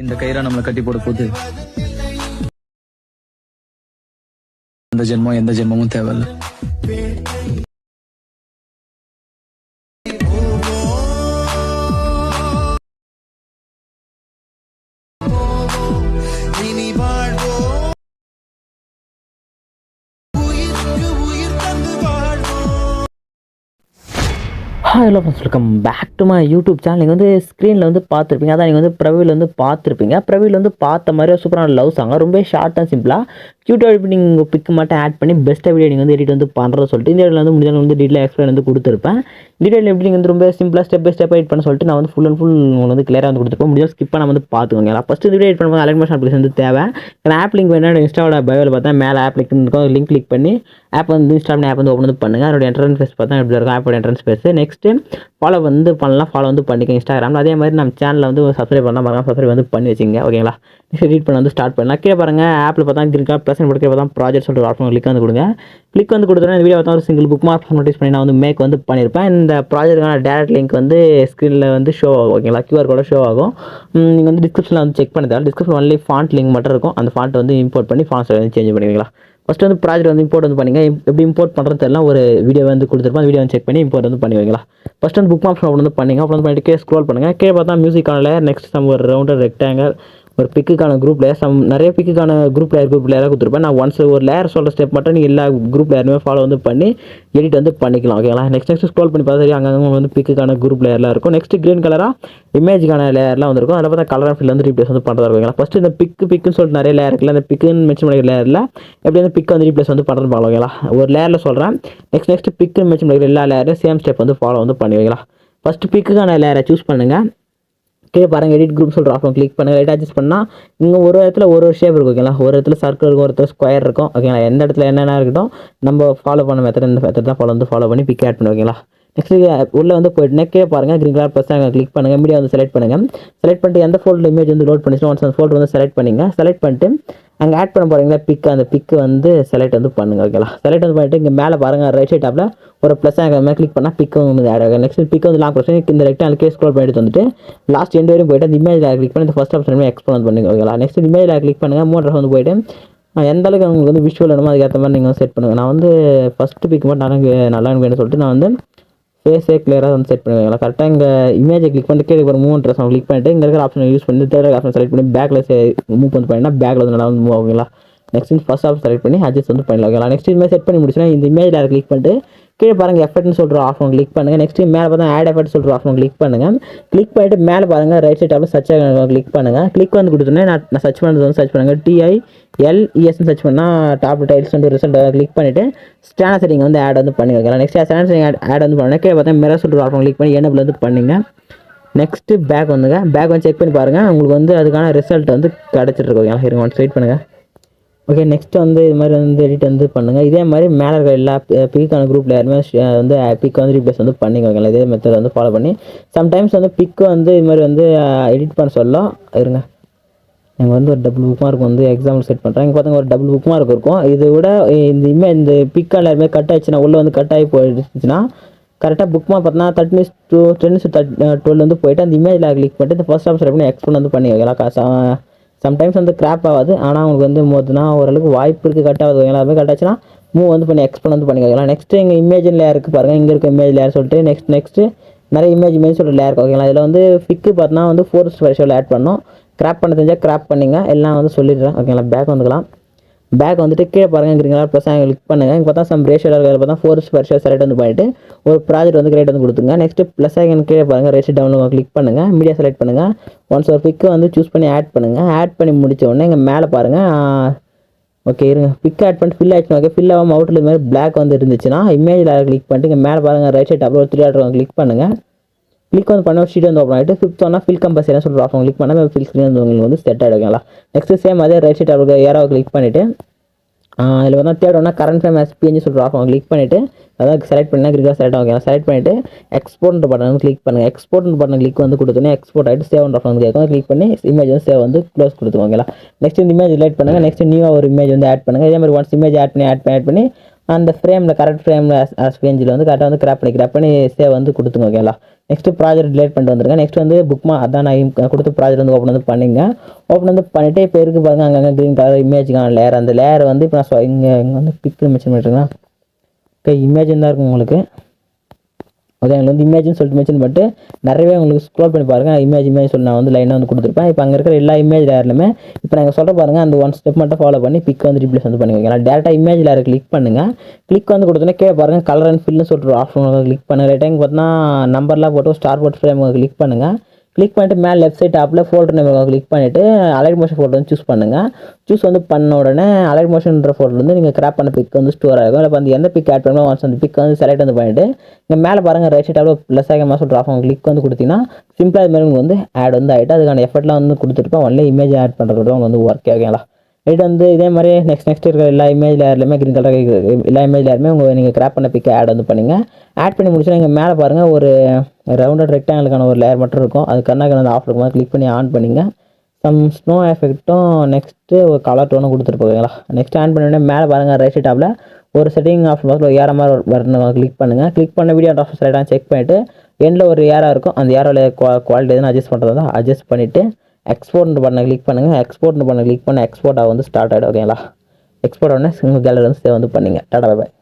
இந்த கயிறா நம்மளை கட்டி போட போது அந்த ஜென்மம் எந்த ஜென்மமும் தேவையில்ல. இனி hello friends welcome back to my YouTube channel நீங்கள் வந்து ஸ்க்ரீனில் வந்து பார்த்துருப்பீங்க. அதான் நீங்கள் வந்து பிரவியில் வந்து பார்த்துருப்பீங்க. பிரவியில் வந்து பார்த்த மாதிரி சூப்பரான லவ் சாங்க ரொம்ப ஷார்ட் அண்ட் சிம்பிளாக க்யூட்டாக எப்படி நீங்கள் பிக் மட்டும் ஆட் பண்ணி பெஸ்ட்டாக வீடியோ நீங்கள் வந்து எடிட் வந்து பண்ணுறது சொல்லிட்டு இந்த வீடியோவில் வந்து முடிஞ்சாலும் வந்து டீட்டெயில் எக்ஸ்பிளைன் வந்து கொடுத்துருப்பேன். டீடைல் எப்படி நீங்கள் வந்து ரொம்ப சிம்பிளாக ஸ்டெப் பை ஸ்டெப் எடிட் பண்ண சொல்லிட்டு நான் வந்து ஃபுல் அண்ட் ஃபுல் உங்களுக்கு வந்து கிளியராக வந்து கொடுத்துருப்போம் முடிஞ்சால் ஸ்கிப் பண்ணாம வந்து பார்த்துக்கோங்க. ஃபஸ்ட்டு வீடியோ எடிட் பண்ணும்போது அலைன்மெண்ட் அப்ளிகேஷன் வந்து தேவை. ஏன்னா ஆப் லிங்க் வேணும் இன்ஸ்டாவோட பயோவில் பார்த்தா மேலே ஆப் லிங்க் இருக்கும். லிங்க் கிளிக் பண்ணி ஆப் வந்து இன்ஸ்டால் பண்ணி ஆப் வந்து ஓப்பன் வந்து பண்ணுங்கள் அதோட என்ட்ரன்ஸ் ஃபேஸ் பார்த்தா இப்படி இருக்கும். ஆப்போட என்ட்ரன்ஸ் ஃபேஸ் நெக்ஸ்ட்டு ஃபாலோ வந்து பண்ணலாம். ஃபாலோ வந்து பண்ணிக்க இன்ஸ்டாகிராமில் அதே மாதிரி நம்ம சேனலில் வந்து சப்ஸ்கிரைப் பண்ணலாம். பாருங்க சப்ஸ்கிரைப் வந்து பண்ணி வச்சுங்க ஓகேங்களா எடிட் பண்ண வந்து ஸ்டார்ட் பண்ணலாம். கீழே பாருங்கள் ஆப்பில் பார்த்தா கிரீன் ப்ளஸ் படுக்கிற பார்த்தா ப்ராஜெக்ட் சொல்லிட்டு ஆப்ஷன் கிளிக் வந்து கொடுங்க. கிளிக் வந்து கொடுத்தோன்னா இந்த வீடியோ பார்த்தா ஒரு சிங்கிள் புக் மார்க் நோட்டீஸ் பண்ணி நான் வந்து மேக் வந்து பண்ணியிருப்பேன். இந்த ப்ராஜெக்ட்டுக்கான டேரக்ட் லிங்க் வந்து ஸ்க்ரீனில் வந்து ஷோ ஆகும் ஓகேங்களா கியூஆர் கூட ஷோ ஆகும். நீங்கள் வந்து டிஸ்கிரிப்ஷனில் வந்து செக் பண்ணி தரேன் டிஸ்கிரிப்ஷன் ஒன்லி ஃபாண்ட் லிங்க் மட்டும் இருக்கும். அந்த ஃபாண்ட் வந்து இம்போர்ட் பண்ணி ஃபாண்ட் வந்து சேஞ்ச் பண்ணிக்கலாம் ஃபஸ்ட்டு வந்து ப்ராஜெக்ட் வந்து இம்போர்ட் வந்து பண்ணிங்க எப்படி இம்போர்ட் பண்ணுறது எல்லாம் ஒரு வீடியோ வந்து கொடுத்துருப்போம். வீடியோ வந்து செக் பண்ணி இம்போர்ட் வந்து பண்ணி வைக்கலாம் ஃபஸ்ட் வந்து புக் மார்க்ஸ் ஓப்பன் வந்து பண்ணிங்க ஓப்பன் வந்து பண்ணிட்டு கே ஸ்க்ரோல் பண்ணுங்கள் கீழே பார்த்தா மியூசிக்கான லேயர் நெக்ஸ்ட் நம்ம ஒரு ரவுண்டர் ரெக்டாங்கல் ஒரு பிக்குக்கான குரூப் லேயர் சம் நிறைய பிக்குக்கான குரூப் லேயர் குரூப் லேயராக கொடுத்துருப்பேன். நான் ஒன்ஸ் ஒரு லேயர் சொல்கிற ஸ்டெப் மட்டும் நீங்கள் எல்லா குரூப் லேயருமே ஃபாலோ வந்து பண்ணி எடிட் வந்து பண்ணிக்கலாம் ஓகேங்களா நெக்ஸ்ட் நெக்ஸ்ட் ஸ்க்ரோல் பண்ணி பார்த்தா அங்கங்கே வந்து பிக்குக்கான குரூப் லேயர்லாம் இருக்கும். நெக்ஸ்ட் க்ரீன் கலராக இமேஜுக்கான லேயர்லாம் வந்துருக்கும். அதில் பார்த்தா கலர் ஃபில் வந்து ரீப்ளேஸ் வந்து பண்ணுறதா இருக்குங்களா ஃபஸ்ட்டு இந்த பிக்கு பிக்குன்னு சொல்லிட்டு நிறைய லேயர் இருக்குல்ல அந்த பிக்குன்னு மென்ஷன் பண்ணிக்கிற லேயரில் எப்படி வந்து பிக் வந்து ரீப்ளேஸ் வந்து பண்ணுறது பார்க்கலாம் ஓகேங்களா ஒரு லேயரில் சொல்கிறேன் நெக்ஸ்ட் நெக்ஸ்ட் பிக்கு மென்ஷன் பண்ணிக்கிற எல்லா லேயரும் சேம் ஸ்டெப் வந்து ஃபாலோ வந்து பண்ணி வைங்களா ஃபஸ்ட்டு பிக்குக்கான லேயரை சூஸ் பண்ணுங்கள் கீழே பாருங்கள் எடிட் குரூப் சொல்கிற ஆப்ஷன் கிளிக் பண்ணுங்கள் ரைட் அட்ஜஸ்ட் பண்ணால் இங்கே ஒரு இடத்துல ஒரு ஒரு ஷேப் இருக்கும் ஓகேங்களா ஒரு இடத்துல சர்க்கிள் இருக்கும் ஒரு இடத்துல ஸ்கொயர் இருக்கும் ஓகேங்களா எந்த இடத்துல என்னென்ன இருக்கட்டும் நம்ம ஃபாலோ பண்ண மெத்தட் இந்த மெத்தட் தான் ஃபாலோ வந்து ஃபாலோ பண்ணி பிக் ஆட் பண்ணி ஓகேங்களா நெக்ஸ்ட் உள்ளே வந்து போயிட்டு கீழே பாருங்கள் க்ரீன் கலர் ப்ளஸ் அங்கே கிளிக் பண்ணுங்கள் மீடியா வந்து செலக்ட் பண்ணுங்கள் செலக்ட் பண்ணிட்டு எந்த ஃபோல்டர் இமேஜ் வந்து லோட் பண்ணிச்சுன்னா ஒன்ஸ் அந்த ஃபோல்டர் வந்து செலக்ட் பண்ணிங்க செலக்ட் பண்ணிட்டு அங்கே ஆட் பண்ண போகிறீங்களா பிக்கு அந்த பிக்கு வந்து செலக்ட் வந்து பண்ணுங்கள் ஓகேங்களா செலக்ட் வந்து பண்ணிட்டு இங்கே மேலே பாருங்கள் ரைட் சைட் டாப்பில் ஒரு ப்ளஸ் அங்கே கிளிக் பண்ணால் பிக்கு வந்து ஆட் ஆகும். நெக்ஸ்ட் பிக் வந்து லாங் கொஸ்டின் இந்த ரெக்டாங்கல் அதுக்கே ஸ்க்ரோல் பண்ணிட்டு வந்துட்டு லாஸ்ட் எண்டு வரையும் போயிட்டு அந்த இமேஜ் கிளிக் பண்ணி இந்த ஃபஸ்ட் ஆப்ஷன் எக்ஸ்ப்ளோர் பண்ணுங்க ஓகேங்களா நெக்ஸ்ட் இமேஜ் கிளிக் பண்ணுங்கள் மூணு வந்து போயிட்டு எந்த அளவுக்கு உங்களுக்கு வந்து விஷுவல் வேணுமோ அதுக்கேற்ற மாதிரி நீங்கள் செட் பண்ணுங்கள் நான் வந்து ஃபஸ்ட்டு பிக் மட்டும் நல்லா நல்லா வேணும்னு சொல்லிட்டு நான் வந்து ஃபேஸே கிளியராக வந்து செட் பண்ணுவீங்களா கரெக்டாக இங்கே இமேஜை கிளிக் பண்ணிட்டு கீழே ஒரு மூவ் ட்ரெஸ் கிளிக் பண்ணிட்டு இங்கே இருக்கிற ஆப்ஷன் யூஸ் பண்ணி தேர்ட் ஆப்ஷன் செலக்ட் பண்ணி பேக்கில் மூவ் வந்து பண்ணினா பேக்கில் வந்து நல்லா வந்து மூவ் ஆகுங்களா நெக்ஸ்ட் ஃபஸ்ட் ஆப்ஷன் செலக்ட் பண்ணி அட்ஜஸ்ட் வந்து பண்ணலாம் ஓகேங்களா நெக்ஸ்ட் இமேஜ் செட் பண்ணி முடிச்சுன்னா இந்த இமேஜில் கிளிக் பண்ணிட்டு கீழே பாருங்கள் எஃபெக்ட்னு சொல்கிற ஆப்ஷன் கிளிக் பண்ணுங்கள் நெக்ஸ்ட் மேலே பார்த்தா ஆட் எஃபெக்ட் சொல்கிற ஆப்ஷன் கிளிக் பண்ணுங்கள் கிளிக் பண்ணிட்டு மேலே பாருங்கள் ரைட் சைட் டாப்பில் சர்ச் கிளிக் பண்ணுங்கள் கிளிக் வந்து கொடுத்தோன்னே நான் நான் சர்ச் பண்ணுறது வந்து சர்ச் பண்ணுங்கள் டிஐ எல்இஎஸ்னு சர்ச் பண்ணால் டாப் டைல்ஸ் வந்து ரிசல்ட் கிளிக் பண்ணிவிட்டு ஸ்டாண்டர் செட்டிங் வந்து ஆட் வந்து பண்ணி வைக்கலாம் நெக்ஸ்ட் ஸ்டாண்டர் செட்டிங் ஆட் வந்து பண்ணுங்க கீழே பார்த்தா மிரர் சொல்கிற ஆப்ஷன் கிளிக் பண்ணி என்னபிள் வந்து பண்ணுங்க. நெக்ஸ்ட்டு பேக் வந்துங்க. பேக் வந்து செக் பண்ணி பாருங்கள் உங்களுக்கு வந்து அதுக்கான ரிசல்ட் வந்து கிடச்சிட்டு இருக்கு. ஓகேங்களா? இருங்க ஒன் வெயிட் பண்ணுங்கள் ஓகே நெக்ஸ்ட் வந்து இது மாதிரி வந்து எடிட் வந்து பண்ணுங்கள் இதே மாதிரி மேலே இருக்கிற எல்லா பிக்கான குரூப்பில் யாருமே வந்து பிக் வந்து ரீப்ளேஸ் வந்து பண்ணிக்கோங்க. இதே மெத்தட் வந்து ஃபாலோ பண்ணி. சம்டைம்ஸ் வந்து பிக் வந்து இது மாதிரி வந்து எடிட் பண்ண சொல்லலாம் இருங்க. எனக்கு வந்து ஒரு டபுள் புக் மார்க் வந்து எக்ஸாம்பிள் செட் பண்ணுறேன் இங்கே பார்த்தாங்க ஒரு டபுள் புக் மார்க் இருக்கும். இதை விட இந்த இமே இந்த பிக்கால் எல்லாருமே கட் ஆயிடுச்சுன்னா உள்ளே வந்து கட் ஆகி போயிடுச்சுன்னா கரெக்டாக புக் மார்க் பார்த்தீங்கன்னா thirty two ten third twelve வந்து போயிட்டு அந்த இமேஜில் கிளிக் பண்ணிட்டு இந்த ஃபர்ஸ்ட் ஆப்ஷன் பண்ணி எக்ஸ்போன் வந்து பண்ணி வைக்கலாம். சம்டைம்ஸ் வந்து கிராப் ஆகாது. ஆனால் உங்களுக்கு வந்து மோதுனா ஓரளவுக்கு வாய்ப்பு இருக்குது கட் ஆகுது. எல்லாருமே கட் ஆச்சுன்னா மூவ் வந்து பண்ணி எக்ஸ்போன் வந்து பண்ணி வைக்கலாம். நெக்ஸ்ட் இங்கே இமேஜின் லேயர் இருக்குது பாருங்கள் இங்கே இருக்க இமேஜ் லேயர் சொல்லிட்டு நெக்ஸ்ட் நெக்ஸ்ட்டு நிறைய இமேஜ் இமேஜ் சொல்லிட்டு லேயர் இருக்கு. ஓகேங்களா? இதில் வந்து ஃபிக்கு பார்த்தீங்கன்னா வந்து ஃபோர்ஸ்ட் வெர்ஷனில் ஆட் பண்ணோம். கிராப் பண்ண தெரிஞ்சால் கிராப் பண்ணிங்க. எல்லாம் வந்து சொல்லிடுறேன். ஓகேங்களா பேக் வந்துக்கலாம். பேக் வந்துட்டு கீழே பாருங்க ப்ளஸ் ப்ளஸ் கிளிக் பண்ணுங்க. இங்கே பார்த்தா சம் ரேஷியோ இருக்கிற பார்த்தா ஃபோர்ஸ் பர் செலக்ட் வந்து பண்ணிட்டு ஒரு ப்ராஜெக்ட் வந்து கிரியேட் வந்து கொடுத்துங்க நெக்ஸ்ட் ப்ளஸ் ஐக்கன் கீழே பாருங்கள் ரேஷியோ டவுன் கிளிக் பண்ணுங்கள் மீடியா செலக்ட் பண்ணுங்கள் ஒன்ஸ் ஒரு பிக்கு வந்து சூஸ் பண்ணி ஆட் பண்ணுங்க. ஆட் பண்ணி முடிச்ச உடனே இங்கே மேலே பாருங்கள் ஓகே இருங்க. பிக் ஆட் பண்ணிட்டு ஃபில் ஆயிடுச்சு ஓகே ஃபில் ஆகாமல் அவுட்டில் இது மாதிரி பிளாக் வந்து இருந்துச்சுன்னா இமேஜில் கிளிக் பண்ணிட்டு இங்கே மேலே பாருங்க ரைட் சைட் அப்புறம் த்ரீ ஆட் கிளிக் பண்ணுங்கள் கிளிக் வந்து பண்ண ஷீட் வந்து ஓப்பன் ஆகிட்டு ஃபிஃப்த் ஒன்னா ஃபில் கம்பஸ் என்ன சொல்கிற ஆப்ஷன் கிளிக் பண்ணால் ஃபில் ஸ்க்ரீன் வந்து உங்களுக்கு வந்து செட் ஆகிடுங்களா நெக்ஸ்ட் சேம் அதே ரைட் சைட் அவருக்கு யாராவது கிளிக் பண்ணிவிட்டு இதில் வந்து தேர்ட் ஒன்னா கரண்ட் ஃபேம் எஸ்பிஎன்ஜி சொல்கிற ஆப்ஷன் கிளிக் பண்ணிவிட்டு அதாவது செலக்ட் பண்ணால் கிரிக்கா செலக்ட் ஆகும் செலக்ட் பண்ணிவிட்டு எக்ஸ்போர்ட் பட்டன் கிளிக் பண்ணுங்கள் எக்ஸ்போர்ட் பட்டன் கிளிக் வந்து கொடுத்தோன்னே எக்ஸ்போர்ட் ஆகிட்டு சேவ் ஆப்ஷன் வந்து கேட்கும் கிளிக் பண்ணி இமேஜ் வந்து சேவ் வந்து க்ளோஸ் கொடுத்துக்கோங்களா நெக்ஸ்ட் இந்த இமேஜ் ரிலேட் பண்ணுங்கள் நெக்ஸ்ட் நியூவாக ஒரு இமேஜ் வந்து ஆட் பண்ணுங்கள் இதே மாதிரி ஒன்ஸ் இமேஜ் ஆட் பண்ணி ஆட் பண்ணி ஆட் பண்ணி அந்த ஃப்ரேமில் கரெக்ட் ஃப்ரேமில் ரேஞ்சில் வந்து கரெக்டாக வந்து கிராப் பண்ணி கிராப் பண்ணி சேவ் வந்து கொடுத்துங்க ஓகேங்களா நெக்ஸ்ட்டு ப்ராஜெக்ட் டிலேட் பண்ணிட்டு வந்துருங்க. நெக்ஸ்ட் வந்து புக்மா அதான் நான் கொடுத்து ப்ராஜெக்ட் வந்து ஓப்பன் வந்து பண்ணிங்க. ஓப்பன் வந்து பண்ணிட்டு இப்போ இருக்குது பாருங்க அங்கங்கே க்ரீன் கலர் இமேஜுக்கான லேயர் அந்த லேயர் வந்து இப்போ நான் இங்கே இங்கே வந்து பிக் மென்ஷன் பண்ணிட்டுருக்கேன் ஓகே இமேஜ் தான் இருக்கும் உங்களுக்கு. ஓகே எங்களுக்கு வந்து இமேஜ்னு சொல்லிட்டு மென்ஷன் பண்ணிட்டு நிறையவே உங்களுக்கு ஸ்க்ரோல் பண்ணி பாருங்கள் இமேஜ் இமேஜ் சொல்லி நான் வந்து லைனாக வந்து கொடுத்துருப்பேன். இப்போ அங்கே இருக்கிற எல்லா இமேஜ் லேயர்லுமே இப்போ நாங்கள் சொல்ல பாருங்கள் அந்த ஒன் ஸ்டெப் மட்டும் ஃபாலோ பண்ணி பிக் வந்து ரிப்ளேஸ் வந்து பண்ணி வைக்கலாம் டேரெக்டாக இமேஜ் லேயர் கிளிக் பண்ணுங்கள் கிளிக் வந்து கொடுத்தோன்னே கீழே பாருங்கள் கலர் அண்ட் ஃபில்னு சொல்லிட்டு ஆப்ஷன் கிளிக் பண்ணுங்க. ரைட் டைம் பார்த்தீங்கன்னா நம்பர்லாம் போட்டு ஸ்டார் போட் ஃப்ரேம் கிளிக் பண்ணுங்கள் கிளிக் பண்ணிட்டு மேலே லெஃப்ட் சைட் டாப்பில் ஃபோல்டர் நம்ம கிளிக் பண்ணிவிட்டு அலைட் மோஷன் ஃபோல்டர் வந்து சூஸ் பண்ணுங்கள் சூஸ் வந்து பண்ண உடனே அலைட் மோஷன்ற ஃபோல்டர் வந்து நீங்கள் கிராப் பண்ண பிக் வந்து ஸ்டோர் ஆகும். இல்லை வந்து எந்த பிக் ஆட் பண்ணணும் ஒன்ஸ் அந்த பிக் வந்து செலக்ட் வந்து பண்ணிவிட்டு இங்கே மேலே பாருங்கள் ரைட் சைட் டாப்பில் ப்ளஸ் ஆகிய மாதம் ட்ராப் ஆகும் கிளிக் வந்து கொடுத்தீங்கன்னா சிம்பிளாக இது மாதிரி உங்களுக்கு வந்து ஆட் வந்து ஆகிட்டு அதுக்கான எஃபர்ட்லாம் வந்து கொடுத்துருப்பேன் ஒன்லி இமேஜ் ஆட் பண்ணுறது உங்களுக்கு வந்து ஒர்க் ஆகுங்களா இது வந்து இதே மாதிரி நெக்ஸ்ட் நெக்ஸ்ட் இருக்கிற எல்லா இமேஜ் லேயர்லையுமே க்ரீன் கலர் எல்லா இமேஜ் லேயருமே உங்கள் நீங்கள் கிராப் பண்ண பிக்கை ஆட் வந்து பண்ணுங்க. ஆட் பண்ணி முடிச்சுன்னா இங்கே மேலே பாருங்கள் ஒரு ரவுண்டட் ரெக்டாங்கிளுக்கான ஒரு லேயர் மட்டும் இருக்கும். அது கண்ணாக்கு வந்து ஆஃப் இருக்கும். கிளிக் பண்ணி ஆன் பண்ணிங்க. சம் ஸ்னோ எஃபெக்ட்டும் நெக்ஸ்ட்டு ஒரு கலர் டோனும் கொடுத்துருப்போங்களா நெக்ஸ்ட் ஆன் பண்ண உடனே மேலே பாருங்கள் ரைட் டாப்பில் ஒரு செட்டிங் ஆஃப் பார்த்து ஒரு ஏற மாதிரி வரணும் கிளிக் பண்ணுங்கள் கிளிக் பண்ண வீடியோ ஆஃப் சைடாக செக் பண்ணிவிட்டு எண்டில் ஒரு ஏராக இருக்கும். அந்த ஏரோவில் குவாலிட்டி எதுவும் அட்ஜஸ்ட் பண்ணுறதா அட்ஜஸ்ட் பண்ணிவிட்டு எக்ஸ்போர்ட் பண்ண கிளிக் பண்ணுங்கள் எக்ஸ்போர்ட் பண்ண கிளிக் பண்ண எக்ஸ்போர்ட் ஆக வந்து ஸ்டார்ட் ஆகிடும் ஓகேங்களா எக்ஸ்போர்ட் உடனே உங்கள் கேலரி வந்து சேவ் வந்து பண்ணிங்க. டாடா பாய்